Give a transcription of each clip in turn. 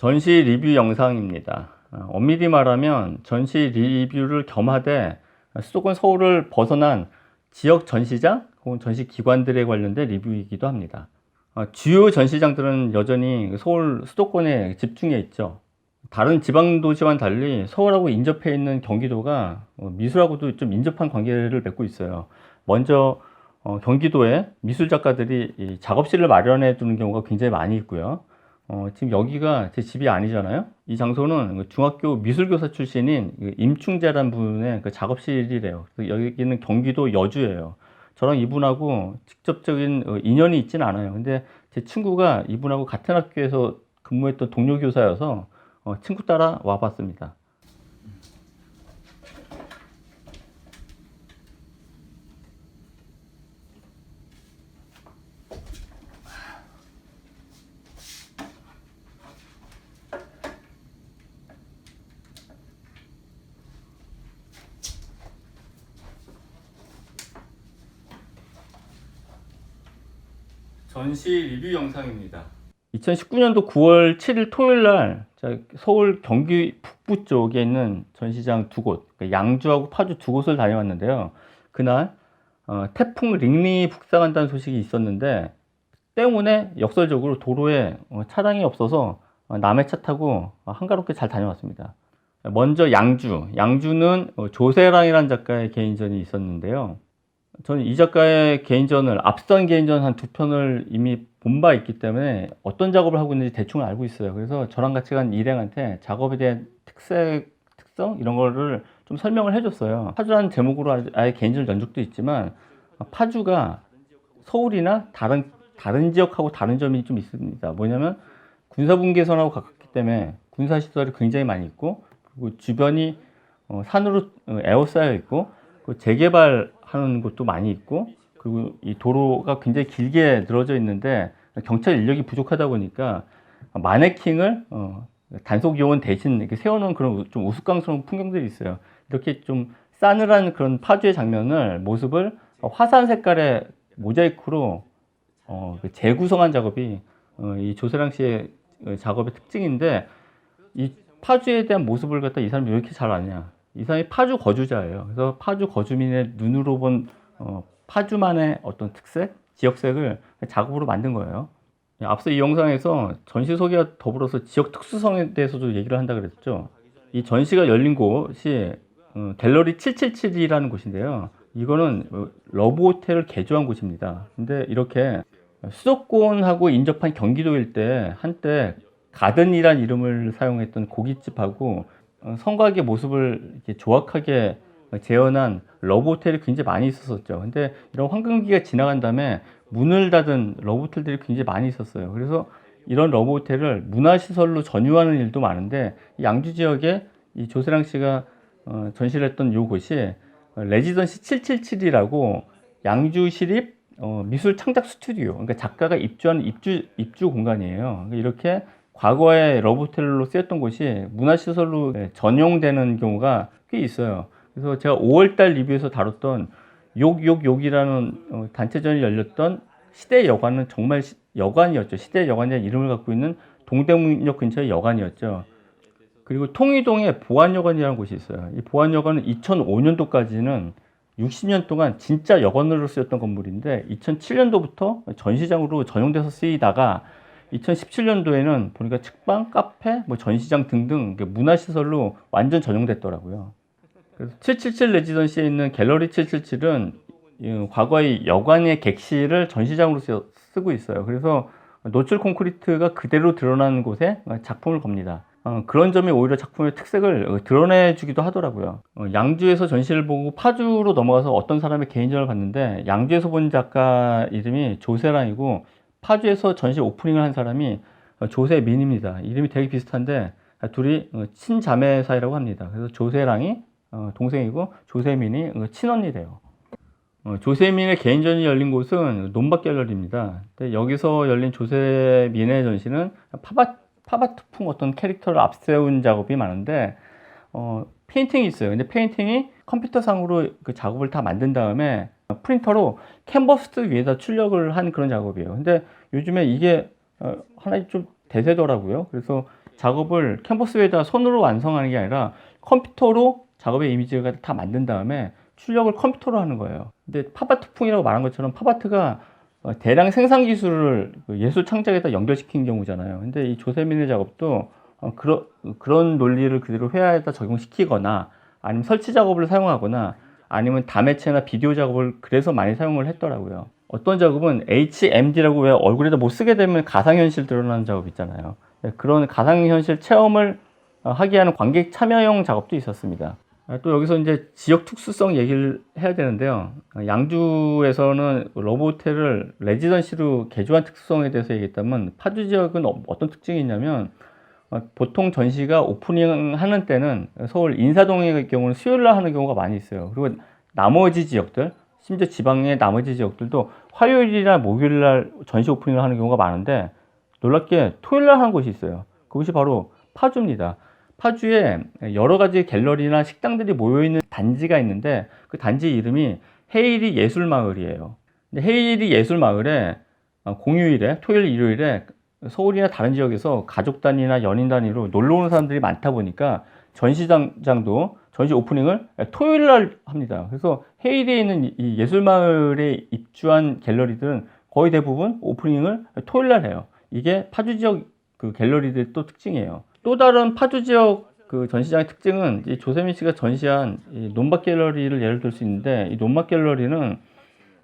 전시 리뷰 영상입니다. 어, 엄밀히 말하면 전시 리뷰를 겸하되 수도권 서울을 벗어난 지역 전시장 혹은 전시 기관들에 관련된 리뷰이기도 합니다. 어, 주요 전시장들은 여전히 서울 수도권에 집중해 있죠. 다른 지방 도시와는 달리 서울하고 인접해 있는 경기도가 어, 미술하고도 좀 인접한 관계를 맺고 있어요. 먼저 어, 경기도에 미술 작가들이 이 작업실을 마련해 두는 경우가 굉장히 많이 있고요. 어, 지금 여기가 제 집이 아니잖아요. 이 장소는 그 중학교 미술교사 출신인 그 임충재란 분의 그 작업실이래요. 여기는 경기도 여주예요. 저랑 이분하고 직접적인 어, 인연이 있진 않아요. 근데 제 친구가 이분하고 같은 학교에서 근무했던 동료 교사여서 어, 친구 따라 와봤습니다. 전시 리뷰 영상입니다. 2019년도 9월 7일 토요일 날 서울 경기 북부 쪽에 있는 전시장 두 곳, 그러니까 양주하고 파주 두 곳을 다녀왔는데요. 그날 어, 태풍 링링이 북상한다는 소식이 있었는데 때문에 역설적으로 도로에 어, 차량이 없어서 어, 남의 차 타고 어, 한가롭게 잘 다녀왔습니다. 먼저 양주, 양주는 어, 조세랑이라는 작가의 개인전이 있었는데요. 저는 이 작가의 개인전을 앞선 개인전 한 두 편을 이미 본 바 있기 때문에 어떤 작업을 하고 있는지 대충 알고 있어요. 그래서 저랑 같이 간 일행한테 작업에 대한 특색, 특성 이런 거를 좀 설명을 해줬어요. 파주라는 제목으로 아예- 아예 개인전 연 적도 있지만 파주가 서울이나 다른 다른 지역하고 다른 점이 좀 있습니다. 뭐냐면 군사분계선하고 가깝기 때문에 군사 시설이 굉장히 많이 있고 그리고 주변이 어, 산으로 어, 에워싸여 있고 그 재개발 하는 곳도 많이 있고 그리고 이 도로가 굉장히 길게 늘어져 있는데 경찰 인력이 부족하다 보니까 마네킹을 어, 단속 요원 대신 이렇게 세워놓은 그런 좀 우스꽝스러운 풍경들이 있어요. 이렇게 좀 싸늘한 그런 파주의 장면을 모습을 화사한 색깔의 모자이크로 어, 그 재구성한 작업이 어, 이 조세랑 씨의 어, 작업의 특징인데 이 파주에 대한 모습을 갖다 이 사람이 왜 이렇게 잘 아냐? 이 사람이 파주 거주자예요. 그래서 파주 거주민의 눈으로 본 어, 파주만의 어떤 특색, 지역색을 작업으로 만든 거예요. 앞서 이 영상에서 전시 소개와 더불어서 지역 특수성에 대해서도 얘기를 한다 그랬죠. 이 전시가 열린 곳이 어, 갤러리 777이라는 곳인데요. 이거는 어, 러브 호텔을 개조한 곳입니다. 근데 이렇게 수도권하고 인접한 경기도일 때 한때 가든이란 이름을 사용했던 고깃집하고 어, 성곽의 모습을 이렇게 조악하게 재현한 러브 호텔이 굉장히 많이 있었었죠. 근데 이런 황금기가 지나간 다음에 문을 닫은 러브 호텔들이 굉장히 많이 있었어요. 그래서 이런 러브 호텔을 문화시설로 전유하는 일도 많은데 이 양주 지역에 이 조세랑 씨가 어, 전시를 했던 요 곳이 레지던시 777이라고 양주 시립 어, 미술 창작 스튜디오, 그러니까 작가가 입주하는 입주 입주 공간이에요. 그러니까 이렇게 과거에 러브호텔로 쓰였던 곳이 문화시설로 예, 전용되는 경우가 꽤 있어요. 그래서 제가 5월달 리뷰에서 다뤘던 욕욕욕이라는 어, 단체전이 열렸던 시대 여관은 정말 시- 여관이었죠. 시대 여관이라는 이름을 갖고 있는 동대문역 근처의 여관이었죠. 그리고 통이동에 보안여관이라는 곳이 있어요. 이 보안여관은 2005년도까지는 60년 동안 진짜 여관으로 쓰였던 건물인데 2007년도부터 전시장으로 전용돼서 쓰이다가 2017년도에는 보니까 책방, 카페, 뭐 전시장 등등 문화시설로 완전 전용됐더라고요. 그래서 777 레지던시에 있는 갤러리 777은 이 과거의 여관의 객실을 전시장으로 쓰, 쓰고 있어요. 그래서 노출 콘크리트가 그대로 드러나는 곳에 작품을 겁니다. 어, 그런 점이 오히려 작품의 특색을 어, 드러내주기도 하더라고요. 어, 양주에서 전시를 보고 파주로 넘어가서 어떤 사람의 개인전을 봤는데 양주에서 본 작가 이름이 조세랑이고 파주에서 전시 오프닝을 한 사람이 어, 조세민입니다. 이름이 되게 비슷한데 아, 둘이 어, 친자매 사이라고 합니다. 그래서 조세랑이 어, 동생이고 조세민이 어, 친언니래요. 어, 조세민의 개인전이 열린 곳은 논밭 갤러리입니다. 여기서 열린 조세민의 전시는 파바 파바투풍 어떤 캐릭터를 앞세운 작업이 많은데 어, 페인팅이 있어요. 근데 페인팅이 컴퓨터상으로 그 작업을 다 만든 다음에 프린터로 캔버스 위에다 출력을 한 그런 작업이에요. 근데 요즘에 이게 어, 하나의 좀 대세더라고요. 그래서 작업을 캔버스에다 손으로 완성하는 게 아니라 컴퓨터로 작업의 이미지가 다 만든 다음에 출력을 컴퓨터로 하는 거예요. 근데 팝아트풍이라고 말한 것처럼 팝아트가 어, 대량 생산 기술을 그 예술 창작에다 연결시킨 경우잖아요. 근데 이 조세민의 작업도 어, 그런 논리를 그대로 회화에다 적용시키거나 아니면 설치 작업을 사용하거나 아니면 다매체나 비디오 작업을 그래서 많이 사용을 했더라고요. 어떤 작업은 HMD라고 왜 얼굴에다 못 쓰게 되면 가상현실 드러나는 작업 있잖아요. 네, 그런 가상현실 체험을 어, 하게 하는 관객 참여형 작업도 있었습니다. 아, 또 여기서 이제 지역 특수성 얘기를 해야 되는데요. 어, 양주에서는 러브호텔을 레지던시로 개조한 특수성에 대해서 얘기했다면 파주 지역은 어- 어떤 특징이 있냐면 어, 보통 전시가 오프닝 하는 때는 서울 인사동의 경우는 수요일 날 하는 경우가 많이 있어요. 그리고 나머지 지역들, 심지어 지방의 나머지 지역들도 화요일이나 목요일 날 전시 오프닝을 하는 경우가 많은데 놀랍게 토요일 날 하는 곳이 있어요. 그것이 바로 파주입니다. 파주에 여러 가지 갤러리나 식당들이 모여 있는 단지가 있는데 그 단지 이름이 헤이리 예술 마을이에요. 근데 헤이리 예술 마을에 어, 공휴일에 토요일 일요일에 서울이나 다른 지역에서 가족 단위나 연인 단위로 놀러 오는 사람들이 많다 보니까 전시장도 전시 오프닝을 토요일 날 합니다. 그래서 헤이리에 있는 이- 이 예술마을에 입주한 갤러리들은 거의 대부분 오프닝을 토요일 날 해요. 이게 파주 지역 그 갤러리들의 또 특징이에요. 또 다른 파주 지역 그 전시장의 특징은 이 조세민 씨가 전시한 이 논밭 갤러리를 예를 들 수 있는데 이 논밭 갤러리는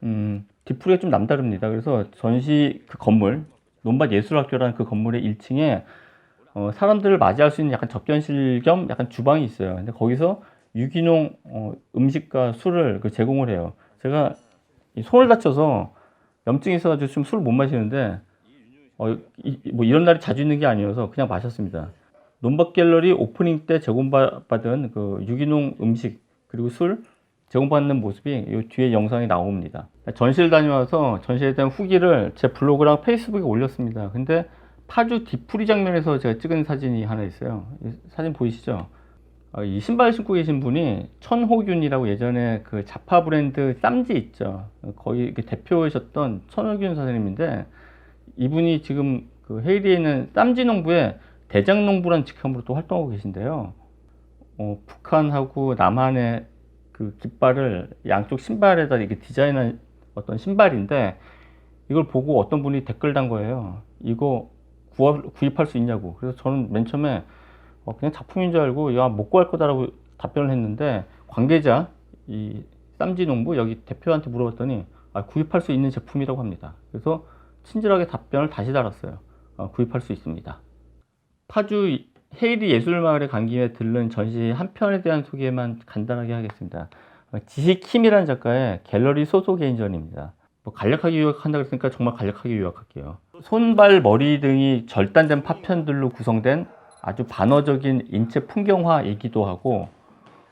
음, 뒤풀이가 좀 남다릅니다. 그래서 전시 그 건물 논밭 예술학교라는 그 건물의 1층에 어, 사람들을 맞이할 수 있는 약간 접견실 겸 약간 주방이 있어요. 근데 거기서 유기농 어, 음식과 술을 그 제공을 해요. 제가 이 손을 다쳐서 염증이 있어가지고 좀술못 마시는데 어, 이, 뭐 이런 날이 자주 있는 게 아니어서 그냥 마셨습니다. 논밭 갤러리 오프닝 때 제공받은 그 유기농 음식 그리고 술 제공받는 모습이 이 뒤에 영상에 나옵니다. 전시를 다녀와서 전시에 대한 후기를 제 블로그랑 페이스북에 올렸습니다. 근데 파주 뒤풀이 장면에서 제가 찍은 사진이 하나 있어요. 이 사진 보이시죠? 어, 이 신발 신고 계신 분이 천호균이라고 예전에 그 자파 브랜드 쌈지 있죠. 거의 대표이셨던 천호균 선생님인데 이분이 지금 그 헤이리에 있는 쌈지 농부의 대장 농부란 직함으로 또 활동하고 계신데요. 어, 북한하고 남한의 그 깃발을 양쪽 신발에다 이렇게 디자인한 어떤 신발인데 이걸 보고 어떤 분이 댓글 단 거예요. 이거 구입할 수 있냐고. 그래서 저는 맨 처음에 어, 그냥 작품인 줄 알고 야 못 구할 거다라고 답변을 했는데 관계자 이 쌈지 농부 여기 대표한테 물어봤더니 아, 구입할 수 있는 제품이라고 합니다. 그래서 친절하게 답변을 다시 달았어요. 어, 구입할 수 있습니다. 파주 헤이리 예술마을에 간 김에 들른 전시 한 편에 대한 소개만 간단하게 하겠습니다. 어, 지식킴이라는 작가의 갤러리 소소 개인전입니다. 뭐 간략하게 요약한다 그랬으니까 정말 간략하게 요약할게요. 손발, 머리 등이 절단된 파편들로 구성된 아주 반어적인 인체 풍경화이기도 하고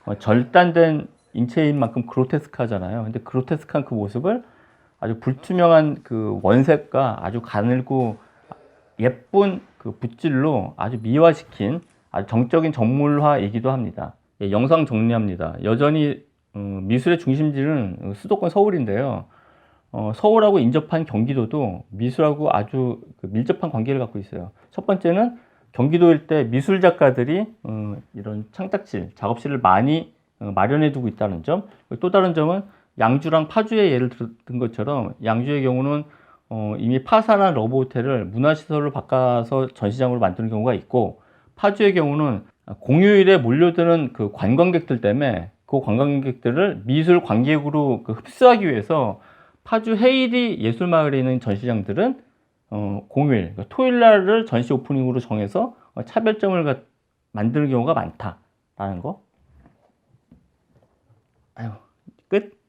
어, 절단된 인체인 만큼 그로테스크하잖아요. 근데 그로테스크한 그 모습을 아주 불투명한 그 원색과 아주 가늘고 예쁜 그 붓질로 아주 미화시킨 아주 정적인 정물화이기도 합니다. 예, 영상 정리합니다. 여전히 음, 미술의 중심지는 수도권 서울인데요. 어, 서울하고 인접한 경기도도 미술하고 아주 그 밀접한 관계를 갖고 있어요. 첫 번째는 경기도일 때 미술 작가들이 어, 이런 창작실, 작업실을 많이 어, 마련해 두고 있다는 점. 또 다른 점은 양주랑 파주의 예를 들- 든 것처럼 양주의 경우는 어, 이미 파산한 러브호텔을 문화시설로 바꿔서 전시장으로 만드는 경우가 있고 파주의 경우는 공휴일에 몰려드는 그 관광객들 때문에 그 관광객들을 미술 관객으로 그 흡수하기 위해서 파주 헤이리 예술마을에 있는 전시장들은 어, 공휴일, 그러니까 토요일 날을 전시 오프닝으로 정해서 어, 차별점을 가- 만드는 경우가 많다라는 거. 아유, 끝.